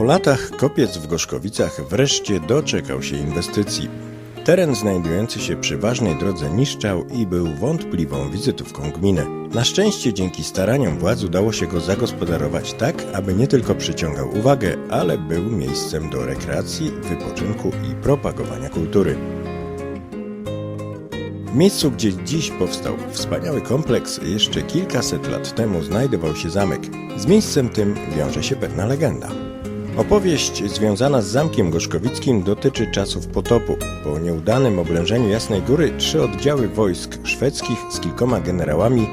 Po latach kopiec w Gorzkowicach wreszcie doczekał się inwestycji. Teren znajdujący się przy ważnej drodze niszczał i był wątpliwą wizytówką gminy. Na szczęście dzięki staraniom władz udało się go zagospodarować tak, aby nie tylko przyciągał uwagę, ale był miejscem do rekreacji, wypoczynku i propagowania kultury. W miejscu, gdzie dziś powstał wspaniały kompleks, jeszcze kilkaset lat temu znajdował się zamek. Z miejscem tym wiąże się pewna legenda. Opowieść związana z Zamkiem Gorzkowickim dotyczy czasów potopu. Po nieudanym oblężeniu Jasnej Góry trzy oddziały wojsk szwedzkich z kilkoma generałami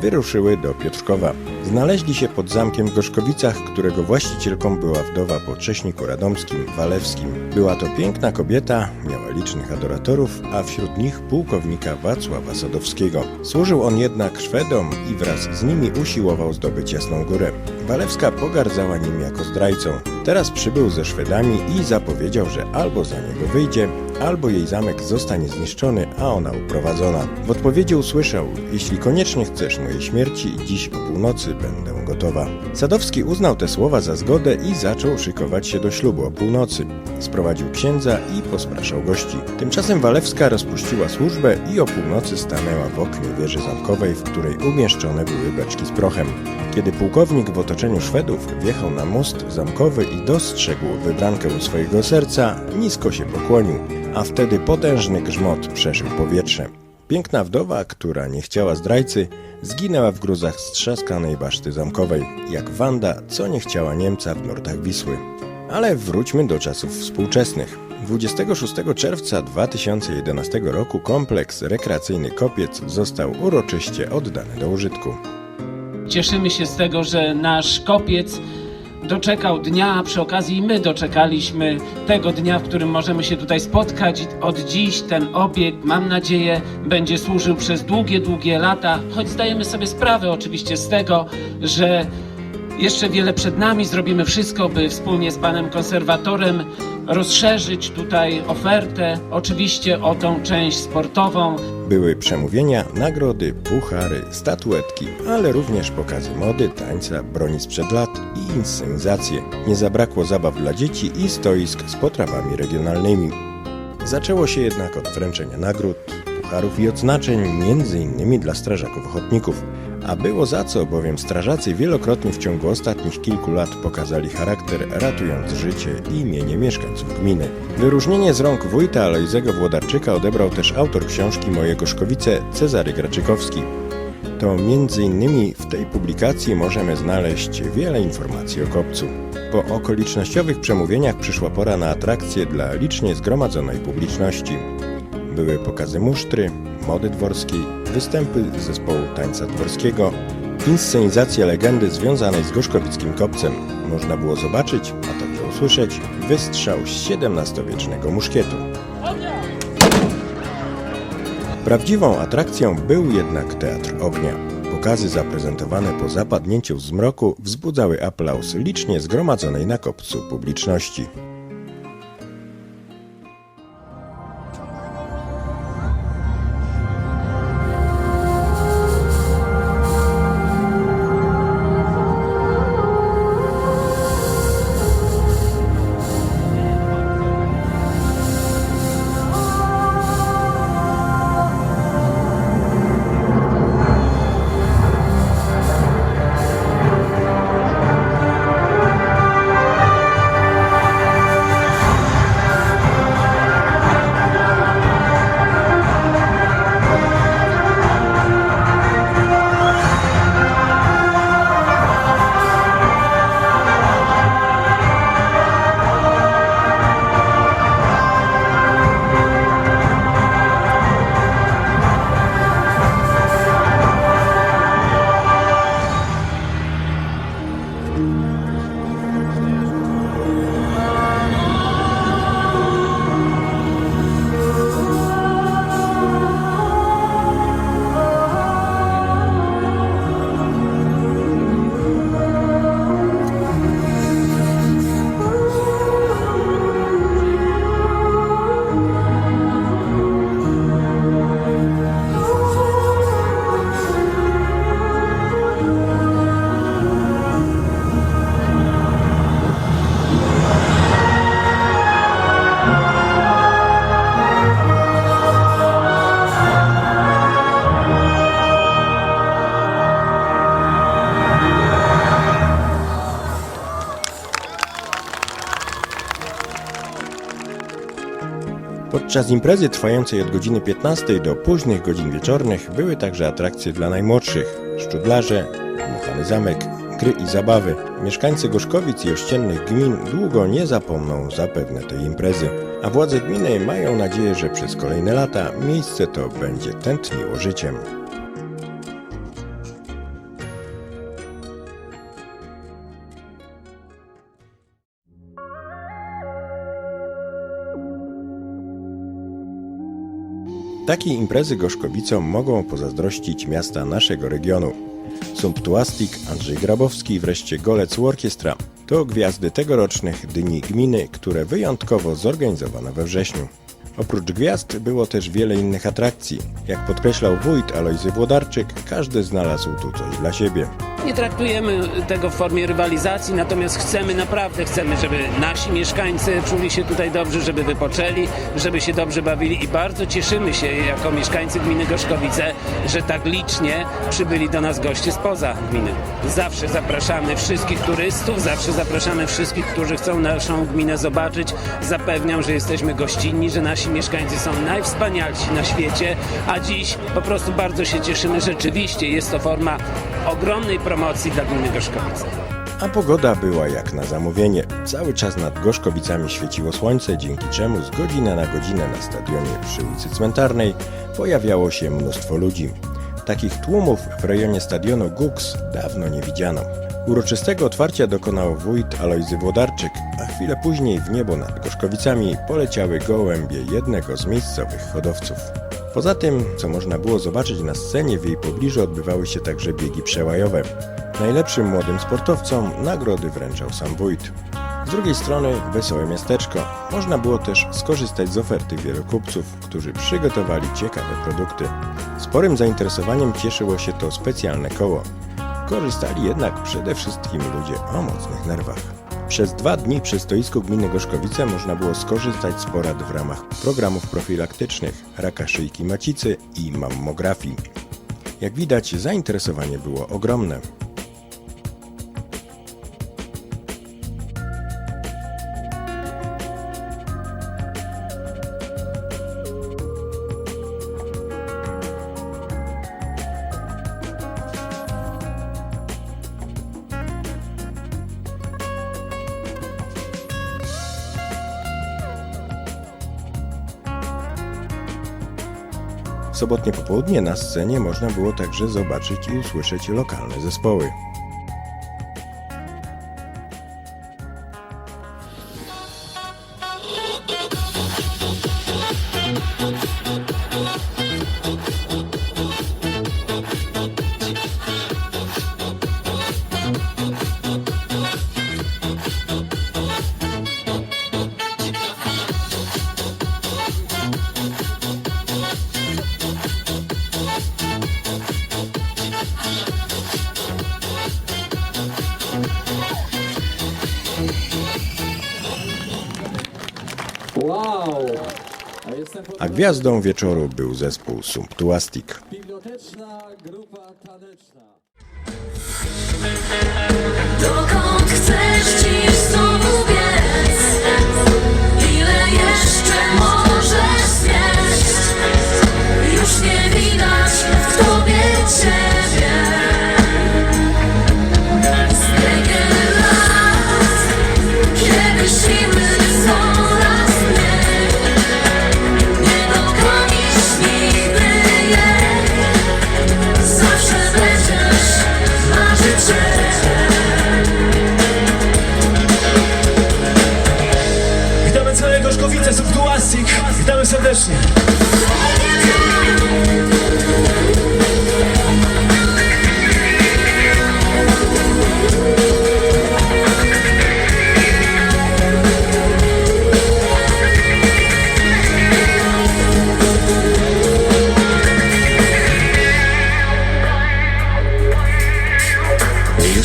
wyruszyły do Piotrkowa. Znaleźli się pod zamkiem w Gorzkowicach, którego właścicielką była wdowa po Cześniku Radomskim, Walewskim. Była to piękna kobieta, miała licznych adoratorów, a wśród nich pułkownika Wacława Sadowskiego. Służył on jednak Szwedom i wraz z nimi usiłował zdobyć Jasną Górę. Walewska pogardzała nim jako zdrajcą. Teraz przybył ze Szwedami i zapowiedział, że albo za niego wyjdzie, albo jej zamek zostanie zniszczony, a ona uprowadzona. W odpowiedzi usłyszał: Jeśli koniecznie chcesz mojej śmierci, dziś o północy będę gotowa. Sadowski uznał te słowa za zgodę i zaczął szykować się do ślubu o północy. Sprowadził księdza i pospraszał gości. Tymczasem Walewska rozpuściła służbę i o północy stanęła w oknie wieży zamkowej, w której umieszczone były beczki z prochem. Kiedy pułkownik w otoczeniu Szwedów wjechał na most zamkowy i dostrzegł wybrankę swojego serca, nisko się pokłonił, a wtedy potężny grzmot przeszył powietrze. Piękna wdowa, która nie chciała zdrajcy, zginęła w gruzach strzaskanej baszty zamkowej, jak Wanda, co nie chciała Niemca w nurtach Wisły. Ale wróćmy do czasów współczesnych. 26 czerwca 2011 roku kompleks rekreacyjny Kopiec został uroczyście oddany do użytku. Cieszymy się z tego, że nasz kopiec doczekał dnia, a przy okazji my doczekaliśmy tego dnia, w którym możemy się tutaj spotkać. Od dziś ten obiekt, mam nadzieję, będzie służył przez długie, długie lata, choć zdajemy sobie sprawę oczywiście z tego, że jeszcze wiele przed nami. Zrobimy wszystko, by wspólnie z panem konserwatorem rozszerzyć tutaj ofertę, oczywiście o tą część sportową, Były przemówienia, nagrody, puchary, statuetki, ale również pokazy mody, tańca, broni sprzed lat i inscenizacje. Nie zabrakło zabaw dla dzieci i stoisk z potrawami regionalnymi. Zaczęło się jednak od wręczenia nagród, pucharów i odznaczeń, między innymi dla strażaków ochotników. A było za co, bowiem strażacy wielokrotnie w ciągu ostatnich kilku lat pokazali charakter, ratując życie i imienie mieszkańców gminy. Wyróżnienie z rąk wójta Alojzego Włodarczyka odebrał też autor książki Moje Gorzkowice Cezary Graczykowski. To między innymi w tej publikacji możemy znaleźć wiele informacji o kopcu. Po okolicznościowych przemówieniach przyszła pora na atrakcje dla licznie zgromadzonej publiczności. Były pokazy musztry, mody dworskiej, występy zespołu tańca dworskiego, inscenizacja legendy związanej z gorzkowickim kopcem. Można było zobaczyć, a także usłyszeć wystrzał XVII-wiecznego muszkietu. Prawdziwą atrakcją był jednak Teatr Ognia. Pokazy zaprezentowane po zapadnięciu zmroku wzbudzały aplauz licznie zgromadzonej na kopcu publiczności. Podczas imprezy trwającej od godziny 15 do późnych godzin wieczornych były także atrakcje dla najmłodszych, szczudlarze, dmuchany zamek, gry i zabawy. Mieszkańcy Gorzkowic i ościennych gmin długo nie zapomną zapewne tej imprezy, a władze gminy mają nadzieję, że przez kolejne lata miejsce to będzie tętniło życiem. Takiej imprezy Gorzkowicom mogą pozazdrościć miasta naszego regionu. Sumptuastik, Andrzej Grabowski i wreszcie Golec Orkiestra to gwiazdy tegorocznych Dni Gminy, które wyjątkowo zorganizowano we wrześniu. Oprócz gwiazd było też wiele innych atrakcji. Jak podkreślał wójt Alojzy Włodarczyk, każdy znalazł tu coś dla siebie. Nie traktujemy tego w formie rywalizacji, natomiast chcemy, naprawdę chcemy, żeby nasi mieszkańcy czuli się tutaj dobrze, żeby wypoczęli, żeby się dobrze bawili i bardzo cieszymy się jako mieszkańcy gminy Gorzkowice, że tak licznie przybyli do nas goście spoza gminy. Zawsze zapraszamy wszystkich turystów, zawsze zapraszamy wszystkich, którzy chcą naszą gminę zobaczyć. Zapewniam, że jesteśmy gościnni, że nasi mieszkańcy są najwspanialsi na świecie, a dziś po prostu bardzo się cieszymy. Rzeczywiście jest to forma ogromnej promocji dla gminy Gorzkowice. A pogoda była jak na zamówienie. Cały czas nad Gorzkowicami świeciło słońce, dzięki czemu z godziny na godzinę na stadionie przy ulicy Cmentarnej pojawiało się mnóstwo ludzi. Takich tłumów w rejonie stadionu Gux dawno nie widziano. Uroczystego otwarcia dokonał wójt Alojzy Włodarczyk, a chwilę później w niebo nad Gorzkowicami poleciały gołębie jednego z miejscowych hodowców. Poza tym, co można było zobaczyć na scenie, w jej pobliżu odbywały się także biegi przełajowe. Najlepszym młodym sportowcom nagrody wręczał sam wójt. Z drugiej strony wesołe miasteczko. Można było też skorzystać z oferty wielu kupców, którzy przygotowali ciekawe produkty. Sporym zainteresowaniem cieszyło się to specjalne koło. Korzystali jednak przede wszystkim ludzie o mocnych nerwach. Przez dwa dni przy stoisku gminy Gorzkowice można było skorzystać z porad w ramach programów profilaktycznych raka szyjki macicy i mammografii. Jak widać, zainteresowanie było ogromne. Sobotnie popołudnie na scenie można było także zobaczyć i usłyszeć lokalne zespoły. Gwiazdą wieczoru był zespół Sumptuastik. biblioteczna grupa taneczna.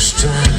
Już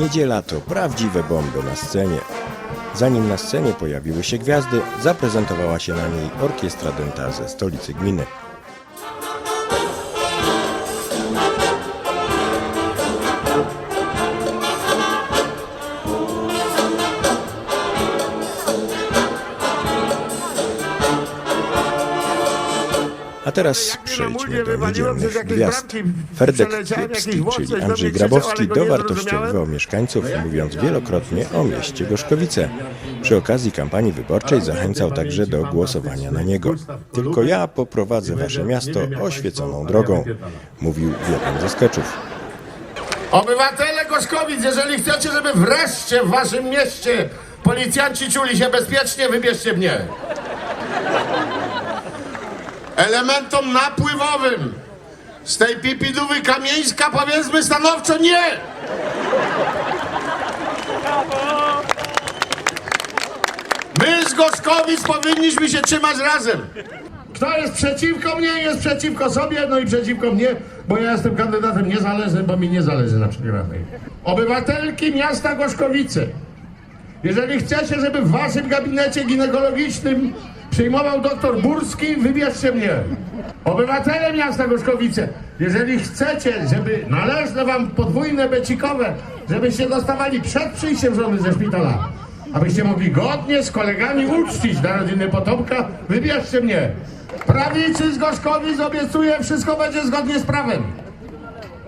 Niedziela to prawdziwe bomby na scenie. Zanim na scenie pojawiły się gwiazdy, zaprezentowała się na niej orkiestra dęta ze stolicy gminy. Teraz przejdźmy do niedzielnych gwiazd. Ferdek Kiepski, czyli Andrzej Grabowski, dowartościowywał mieszkańców, mówiąc wielokrotnie o mieście Gorzkowice. Przy okazji kampanii wyborczej zachęcał także do głosowania na niego. Tylko ja poprowadzę wasze miasto oświeconą drogą, mówił w jednym ze sketchów. Obywatele Gorzkowic, jeżeli chcecie, żeby wreszcie w waszym mieście policjanci czuli się bezpiecznie, wybierzcie mnie. Elementom napływowym z tej pipidówy kamieńska powiedzmy stanowczo nie. My z Gorzkowic powinniśmy się trzymać razem. Kto jest przeciwko mnie, jest przeciwko sobie, no i przeciwko mnie, bo ja jestem kandydatem niezależnym, bo mi nie zależy na przegranej. Obywatelki miasta Gorzkowice, jeżeli chcecie, żeby w waszym gabinecie ginekologicznym przyjmował doktor Burski, wybierzcie mnie. Obywatele miasta Gorzkowice, jeżeli chcecie, żeby należne wam podwójne becikowe, żebyście dostawali przed przyjściem żony ze szpitala, abyście mogli godnie z kolegami uczcić narodziny potomka, wybierzcie mnie. Prawicy z Gorzkowic obiecuję, wszystko będzie zgodnie z prawem.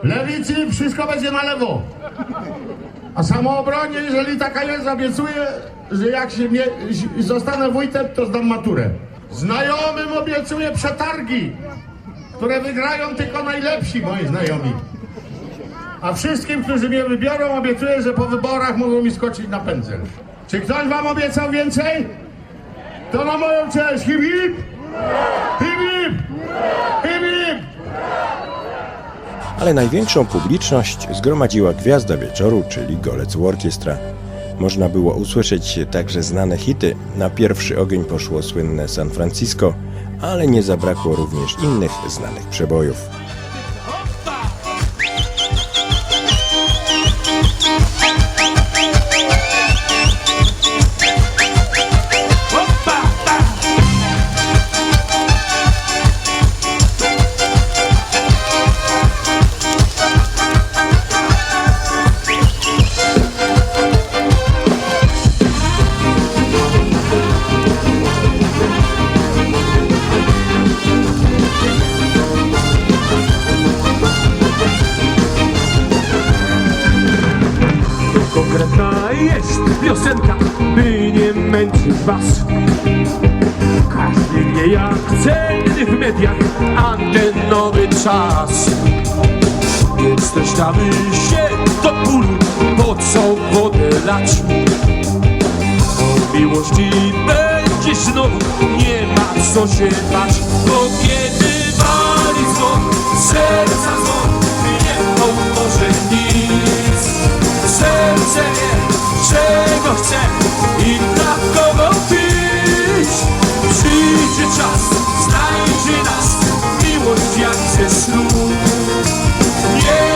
Lewicy wszystko będzie na lewo. A samoobronie, jeżeli taka jest, obiecuję, że jak się mnie, zostanę wójtem, to zdam maturę. Znajomym obiecuję przetargi, które wygrają tylko najlepsi moi znajomi. A wszystkim, którzy mnie wybiorą, obiecuję, że po wyborach mogą mi skoczyć na pędzel. Czy ktoś wam obiecał więcej? To na moją cześć. Hip hip! Hip hip! Hip hip! Ale największą publiczność zgromadziła gwiazda wieczoru, czyli Golec Orkiestra. Można było usłyszeć także znane hity. Na pierwszy ogień poszło słynne San Francisco, ale nie zabrakło również innych znanych przebojów. Czas. Więc streszczamy się do bólu, po co wodę lać? O miłości będzie znowu, nie ma co się bać. Bo kiedy wali dzwon, serca dzwon, nie pomoże nic. Serce wie, czego chce jak Nie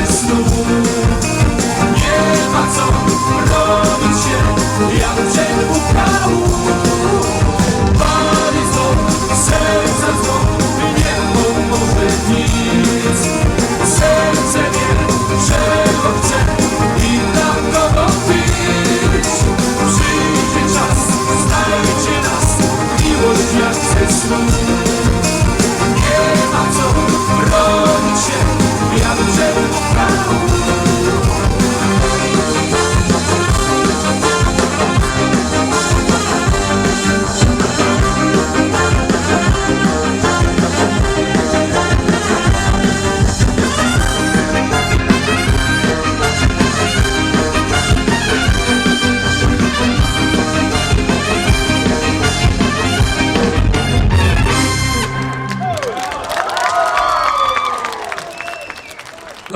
miłość jak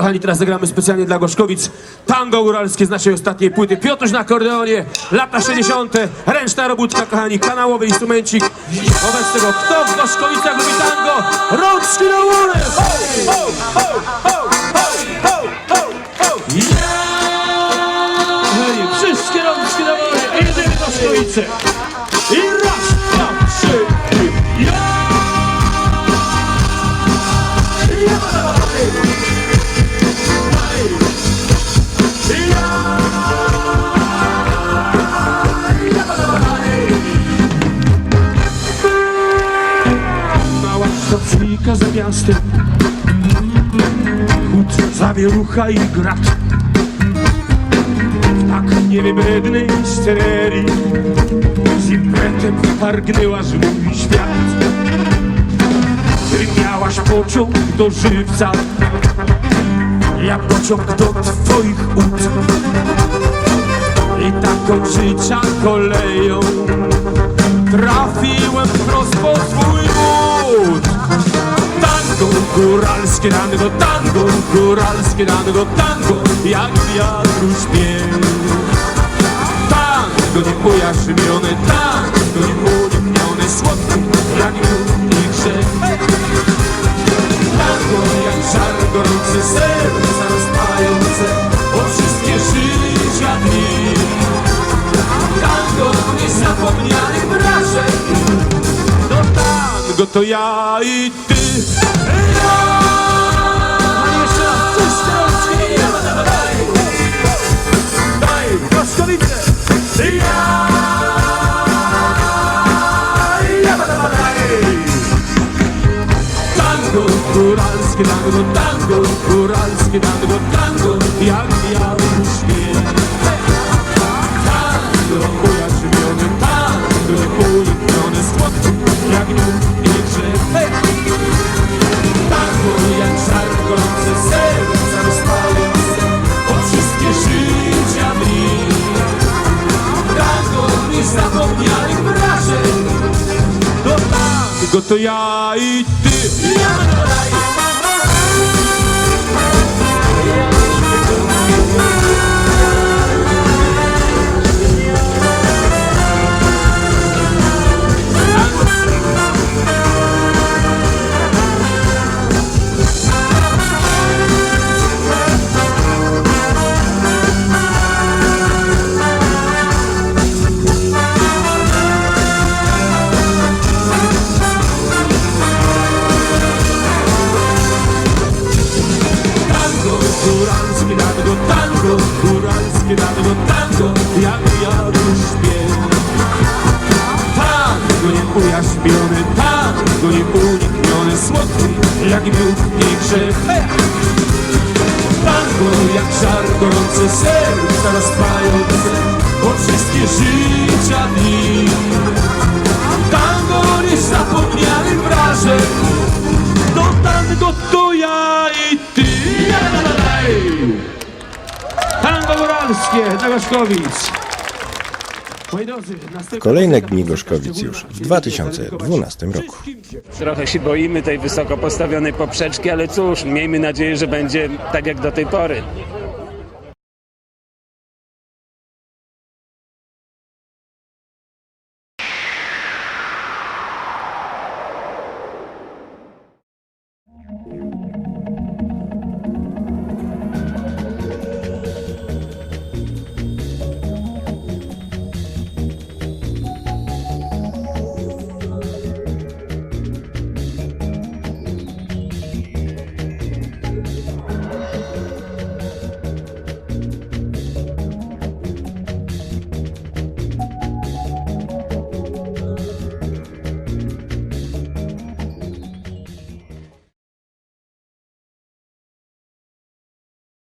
Kochani, teraz zagramy specjalnie dla Gorzkowic tango góralskie z naszej ostatniej płyty. Piotruś na akordeonie, lata 60. Ręczna robótka, kochani, kanałowy instrumencik. Wobec tego, kto w Gorzkowicach lubi tango? Rączki do góry! Ho, wszystkie rączki do góry, jedziemy Gorzkowice. Miasta za miastem. Chód, zawierucha i grat W tak niewybrednej scenerii Z impetem mój świat. Ty miałaś pociąg do żywca. Ja pociąg do twoich ud I tak kończycia koleją. Trafiłem wprost po swój but Tango góralskie tango, tango góralskie tango, tango Jak wiatru śpiew. Tango niepojaśnione, tango nieuniknione Słodki jak miód i grzech. Tango jak żar gorący serca rozpające O wszystkie życia dni Tango niezapomnianych wrażeń tango to ja i ty Ja A jeszcze raz, coś strąci Daj, daj, Gorzkowice tango to ja i ty. Gorzkowic. Moi drodzy, następna Kolejne dni Gorzkowic już w 2012 roku. Trochę się boimy tej wysoko postawionej poprzeczki, ale cóż, miejmy nadzieję, że będzie tak jak do tej pory.